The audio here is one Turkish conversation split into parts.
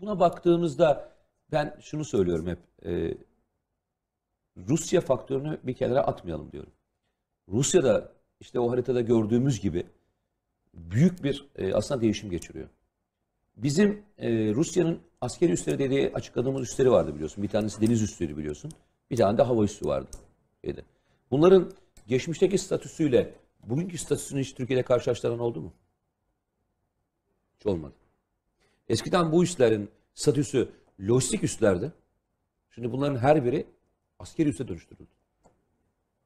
buna baktığımızda ben şunu söylüyorum hep. e, Rusya faktörünü bir kenara atmayalım diyorum. Rusya'da işte o haritada gördüğümüz gibi büyük bir e, aslında değişim geçiriyor. Bizim e, Rusya'nın askeri üsleri dediği açıkladığımız üsleri vardı biliyorsun. Bir tanesi deniz üsleri biliyorsun. Bir tane de hava üssü vardı. Şeyde. Bunların geçmişteki statüsüyle bugünkü statüsünü hiç Türkiye'de karşılaştıran oldu mu? Hiç olmadı. Eskiden bu üslerin statüsü lojistik üslerdi. Şimdi bunların her biri askeri üste dönüştürüldü.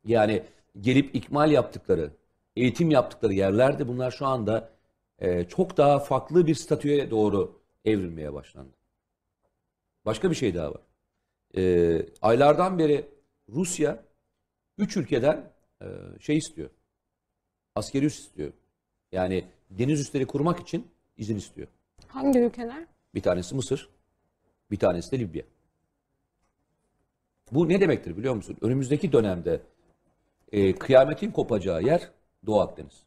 Yani gelip ikmal yaptıkları, eğitim yaptıkları yerlerde bunlar şu anda e, çok daha farklı bir statüye doğru evrilmeye başlandı. Başka bir şey daha var. E, aylardan beri Rusya üç ülkeden e, şey istiyor. Askeri üs istiyor. Yani deniz üsleri kurmak için izin istiyor. Hangi ülkeler? Bir tanesi Mısır, bir tanesi de Libya. Bu ne demektir biliyor musun? Önümüzdeki dönemde e, kıyametin kopacağı yer Doğu Akdeniz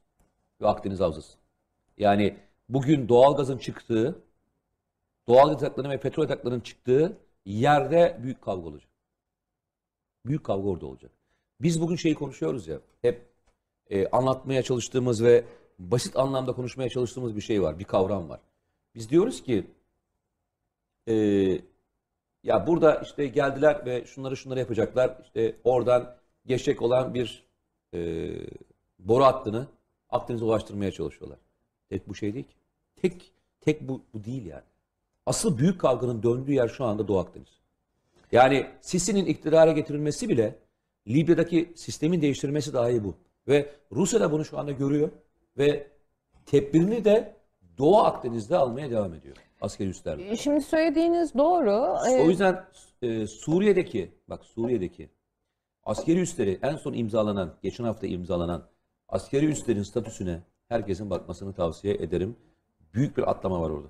ve Akdeniz Havzası. Yani bugün doğalgazın çıktığı, doğal yataklarının ve petrol yataklarının çıktığı yerde büyük kavga olacak. Büyük kavga orada olacak. Biz bugün şeyi konuşuyoruz ya, hep e, anlatmaya çalıştığımız ve basit anlamda konuşmaya çalıştığımız bir şey var, bir kavram var. Biz diyoruz ki e, ya burada işte geldiler ve şunları şunları yapacaklar. İşte oradan geçecek olan bir e, boru hattını Akdeniz'e ulaştırmaya çalışıyorlar. Tek bu şey değil ki. Tek, tek bu, bu değil yani. Asıl büyük kavganın döndüğü yer şu anda Doğu Akdeniz. Yani Sisi'nin iktidara getirilmesi bile Libya'daki sistemin değiştirilmesi dahi bu. Ve Rusya da bunu şu anda görüyor ve tedbirini de Doğu Akdeniz'de almaya devam ediyor askeri üslerle. Şimdi söylediğiniz doğru. O Ee, yüzden e, Suriye'deki bak Suriye'deki askeri üsleri en son imzalanan, geçen hafta imzalanan askeri üslerin statüsüne herkesin bakmasını tavsiye ederim. Büyük bir atlama var orada.